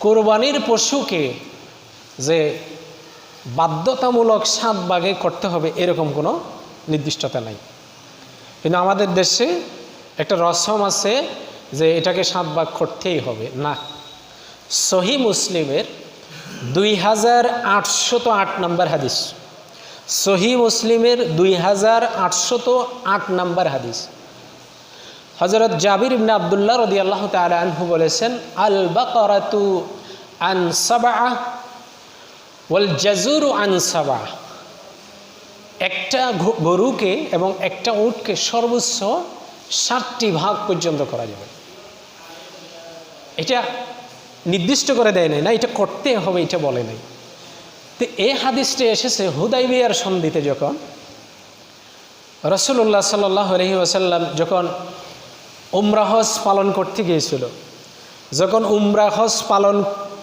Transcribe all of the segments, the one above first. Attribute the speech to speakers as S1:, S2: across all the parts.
S1: কোরবানির পশুকে যে বাধ্যতামূলক সাত ভাগে করতে হবে, এরকম কোনো নির্দিষ্টতা নাই। কিন্তু আমাদের দেশে একটা রসম আছে যে এটাকে সাত ভাগ করতেই হবে। না, সহি মুসলিমের দুই হাজার আটশত আট নম্বর হাদিস। সহি মুসলিমের দুই হাজার আটশত আট নম্বর হাদিস। হজরত জাবির ইবনে আবদুল্লাহ রদি আল্লাহ আনহু বলেছেন আল বাকরাতু আন সাবা ওয়াল জাজুরু আন সাবা একটা গরুকে এবং একটা উটকে সর্বোচ্চ ষাটটি ভাগ পর্যন্ত করা যাবে। এটা নির্দিষ্ট করে দেয় নাই না, এটা করতে হবে, এটা বলে নাই। তো এই হাদিসটি এসেছে হুদাইবিয়ার সন্ধিতে যখন রসুল্লাহ সাল্লাহ রহি ওসাল্লাম যখন উমরা হজ পালন করতে গিয়েছিল। যখন উমরা হজ পালন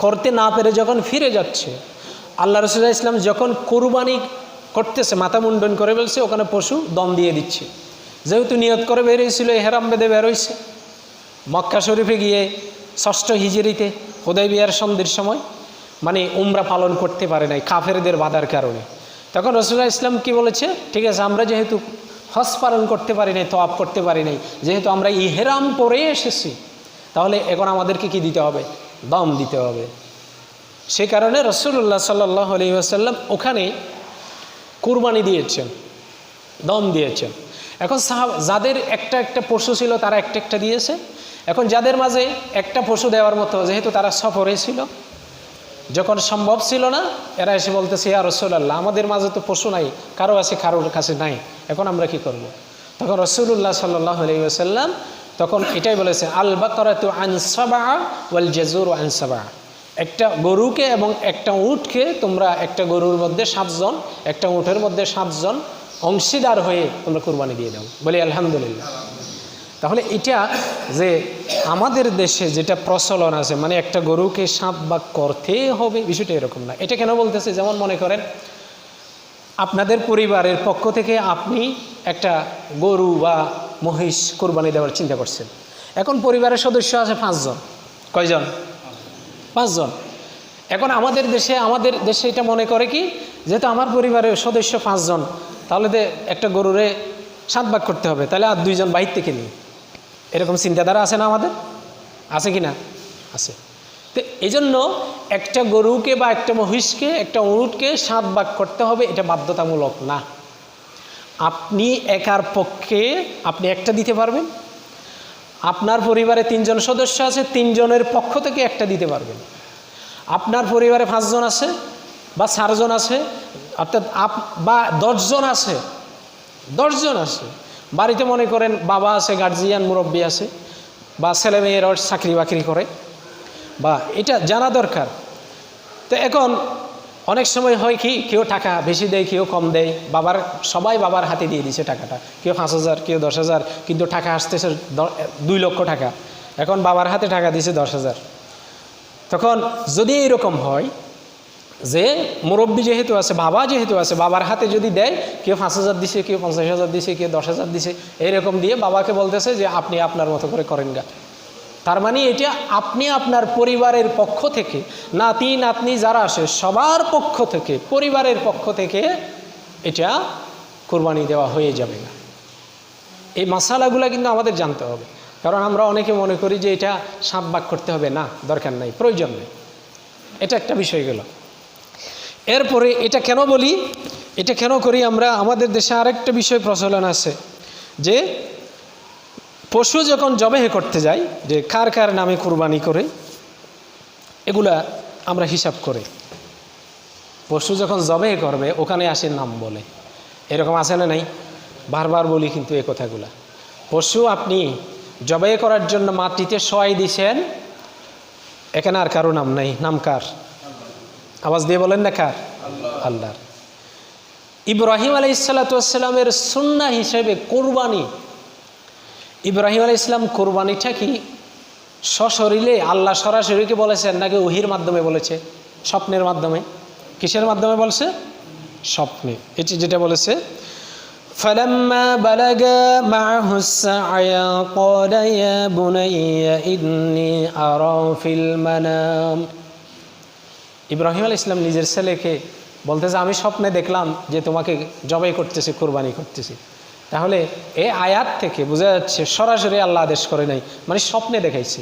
S1: করতে না পেরে যখন ফিরে যাচ্ছে, আল্লাহ রসুল্লাহ ইসলাম যখন কোরবানি করতেছে, মাথা মুন্ডন করে বলছে, ওখানে পশু দম দিয়ে দিচ্ছে। যেহেতু নিয়ত করে বেরিয়েছিল হেরাম বেদে বেরোইছে মক্কা শরীফে গিয়ে ষষ্ঠ হিজড়িতে হোদাই বিয়ার সন্ধির সময় মানে উমরা পালন করতে পারে নাই, কাফেরদের বাধার কারণে। তখন রসুল্লাহ ইসলাম কি বলেছে, ঠিক আছে, আমরা যেহেতু হজ পালন করতে পারি নাই, তওয়াব করতে পারি নাই। যেহেতু আমরা ইহেরাম পরে এসেছি, তাহলে এখন আমাদেরকে কি দিতে হবে? দম দিতে হবে। সে কারণে রসুল্লাহ সাল্লাহ আলী আসাল্লাম ওখানে কুরবানি দিয়েছেন, দম দিয়েছেন। এখন সাহাব, যাদের একটা একটা পশু ছিল, তারা একটা একটা দিয়েছে। এখন যাদের মাঝে একটা পশু দেওয়ার মতো, যেহেতু তারা সফরে ছিল যখন সম্ভব ছিল না, এরা এসে বলতেছে, ইয়া রসুল্লাহ আমাদের মাঝে তো পশু নাই, কারও আছে কারোর কাছে নাই, এখন আমরা কি করব। তখন রসুল্লাহ সাল্লাহ আলাইসাল্লাম তখন এটাই বলেছে আল বাকরাতু আনসাবা ওয়াল জেজুর আনসাবা একটা গরুকে এবং একটা উটকে তোমরা একটা গরুর মধ্যে সাতজন, একটা উটের মধ্যে সাতজন অংশীদার হয়ে তোমরা কুরবানি দিয়ে দাও। বলি, আলহামদুলিল্লাহ। তাহলে এটা যে আমাদের দেশে যেটা প্রচলন আছে মানে একটা গরুকে সাত ভাগ করতে হবে, বিষয়টা এরকম না। এটা কেন বলতেছে? যেমন মনে করেন, আপনাদের পরিবারের পক্ষ থেকে আপনি একটা গরু বা মহিষ কোরবানি দেওয়ার চিন্তা করছেন। এখন পরিবারের সদস্য আছে পাঁচজন। কয়জন? পাঁচজন। এখন আমাদের দেশে আমাদের দেশে এটা মনে করে কি, যেহেতু আমার পরিবারের সদস্য পাঁচজন, তাহলে একটা গরুরে সাত ভাগ করতে হবে। তাহলে আর দুইজন বাহির থেকে নিই এরকম চিন্তাধারা আছে না আমাদের? আছে কি না? আছে। তো এই জন্য একটা গরুকে বা একটা মহিষকে, একটা উঁটকে সাত ভাগ করতে হবে, এটা বাধ্যতামূলক না। আপনি একার পক্ষে আপনি একটা দিতে পারবেন। আপনার পরিবারে তিনজন সদস্য আছে, তিনজনের পক্ষ থেকে একটা দিতে পারবেন। আপনার পরিবারে পাঁচজন আছে বা চারজন আছে, অর্থাৎ আপ বা দশজন আছে দশজন আছে। বাড়িতে মনে করেন বাবা আছে গার্জিয়ান মুরব্বী আছে, বা ছেলে মেয়েরা চাকরি বাকরি করে, বা এটা জানা দরকার। তো এখন অনেক সময় হয় কি, কেউ টাকা বেশি দেয়, কেউ কম দেয়, বাবার, সবাই বাবার হাতে দিয়ে দিছে টাকাটা। কেউ পাঁচ হাজার, কেউ দশ হাজার, কিন্তু টাকা আসতেছে দুই লক্ষ টাকা। এখন বাবার হাতে টাকা দিছে দশ হাজার। তখন যদি এরকম হয় যে মুরব্বী যেহেতু আছে, বাবা যেহেতু আছে, বাবার হাতে যদি দেয়, কেউ পাঁচ হাজার দিছে, কেউ পঞ্চাশ হাজার দিছে, কেউ দশ হাজার দিছে এরকম দিয়ে বাবাকে বলতেছে যে আপনি আপনার মতো করে করেন গা। তার মানে এটা আপনি আপনার পরিবারের পক্ষ থেকে, নাতি, নাতনি যারা আসে সবার পক্ষ থেকে, পরিবারের পক্ষ থেকে এটা কোরবানি দেওয়া হয়ে যাবে না। এই মশালাগুলো কিন্তু আমাদের জানতে হবে। কারণ আমরা অনেকে মনে করি যে এটা সাপ ভাগ করতে হবে, না, দরকার নাই, প্রয়োজন নেই। এটা একটা বিষয় গেল। এরপরে এটা কেন বলি? এটা কেন করি আমরা? আমাদের দেশে আরেকটা বিষয় প্রচলন আছে যে পশু যখন জবেহে করতে যাই যে কার কার নামে কুরবানি করে, এগুলা আমরা হিসাব করে। পশু যখন জবে করবে, ওখানে আসে নাম বলে। এরকম আছে না নাই? বারবার বলি কিন্তু এই কথাগুলা। পশু আপনি জবে করার জন্য মাটিতে সয় দিছেন, এখানে আর কারও নাম নাই। নাম কার? আওয়াজ দিয়ে বলেন না কার আল্লাহর ইব্রাহিম আলাই ইসালাতামের সুন্না হিসেবে কোরবানি ইব্রাহিম আলাই ইসলাম কোরবানিটা কি সশরীরে আল্লাহ সরাসরিকে বলেছেন নাকি ওহির মাধ্যমে বলেছে স্বপ্নের মাধ্যমে কিসের মাধ্যমে বলছে স্বপ্নে এটি যেটা বলেছে فلما بلغ معه السعي قال يا بني إني أرى في المنام ইব্রাহিম আল ইসলাম নিজের ছেলেকে বলতেছে আমি স্বপ্নে দেখলাম যে তোমাকে জবাই করতেছি, কোরবানি করতেছি। তাহলে এ আয়াত থেকে বোঝা যাচ্ছে সরাসরি আল্লাহ আদেশ করে নাই মানে স্বপ্নে দেখাইছে।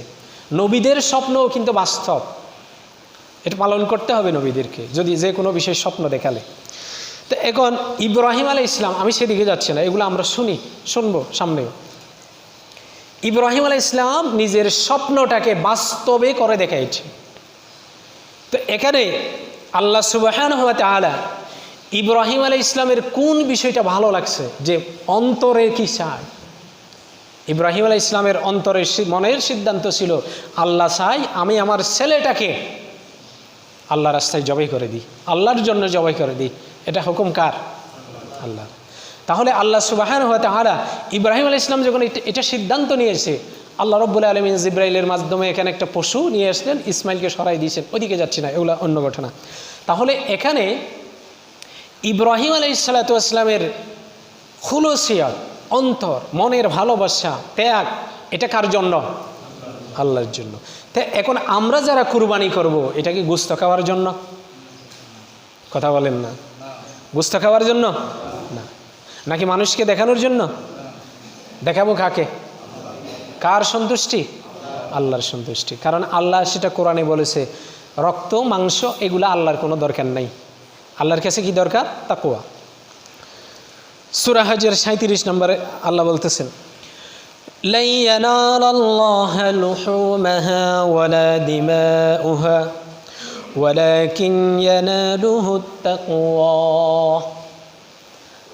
S1: নবীদের স্বপ্নও কিন্তু বাস্তব। এটা পালন করতে হবে নবীদেরকে, যদি যে কোনো বিষয় স্বপ্ন দেখালে। তো এখন ইব্রাহিম আলাই ইসলাম আমি সেদিকে যাচ্ছি না, এগুলো আমরা শুনি, শুনব সামনেও। ইব্রাহিম আলাই ইসলাম নিজের স্বপ্নটাকে বাস্তবে করে দেখাইছে। তো এখানে আল্লাহ সুবাহান হওয়া তাহলা ইব্রাহিম আলাই ইসলামের কোন বিষয়টা ভালো লাগছে? যে অন্তরে কি চায়? ইব্রাহিম আলাই ইসলামের অন্তরের মনের সিদ্ধান্ত ছিল, আল্লাহ চাই আমি আমার ছেলেটাকে আল্লাহ রাস্তায় জবাই করে দিই। আল্লাহর জন্য জবাই করে দিই। এটা হুকুম কার? আল্লাহ তাহলে আল্লাহ সুবাহান হতে হারা ইব্রাহিম আলী ইসলাম যখন এটা সিদ্ধান্ত নিয়েছে আল্লাহ রব্বুল আলমিন জিব্রাইলের মাধ্যমে এখানে একটা পশু নিয়ে আসলেন, ইসমাইলকে সরাই দিয়েছেন। ওদিকে যাচ্ছি না, এগুলো অন্য ঘটনা। তাহলে এখানে ইব্রাহিম আলী ইসালাতামের খুলসিয়ত, অন্তর, মনের ভালোবাসা, ত্যাগ, এটা কার জন্য? আল্লাহর জন্য। তা এখন আমরা যারা কুরবানি করব, এটা কি গুস্ত খাওয়ার জন্য? কথা বলেন না। গুস্ত খাওয়ার জন্য? না। নাকি মানুষকে দেখানোর জন্য? দেখাবো কাকে? কার সন্তুষ্টি আল্লাহর সন্তুষ্টি কারণ আল্লাহ সেটা কোরআনে বলেছে রক্ত মাংস এগুলো আল্লাহর কোনো দরকার নাই আল্লাহর কাছে কি দরকার তাকুয়া সুরাহাজের সাঁত্রিশ নম্বরে আল্লাহ বলতেছেন لن ينال الله لحومها ولا دماؤها ولكن يناله التقوى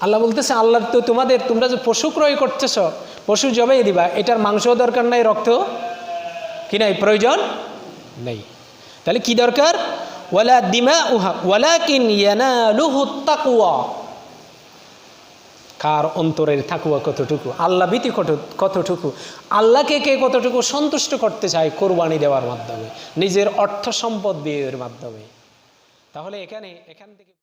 S1: আল্লাহ বলতেছে, আল্লাহর তো তোমাদের, তোমরা যে পশু ক্রয় করতেছ, পশু জবাই দিবা, এটার মাংসও দরকার নাই, রক্ত কি নাই, প্রয়োজন নেই। তাহলে কি দরকার? ওয়ালা দিমা উহা ওয়ালা কিন কার অন্তরের থাকুয়া কতটুকু? আল্লাহ ভীতি কত, কতটুকু? আল্লাহকে কে কতটুকু সন্তুষ্ট করতে চায় কোরবানি দেওয়ার মাধ্যমে? নিজের অর্থ সম্পদ বিয়ের মাধ্যমে। তাহলে এখানে, এখান থেকে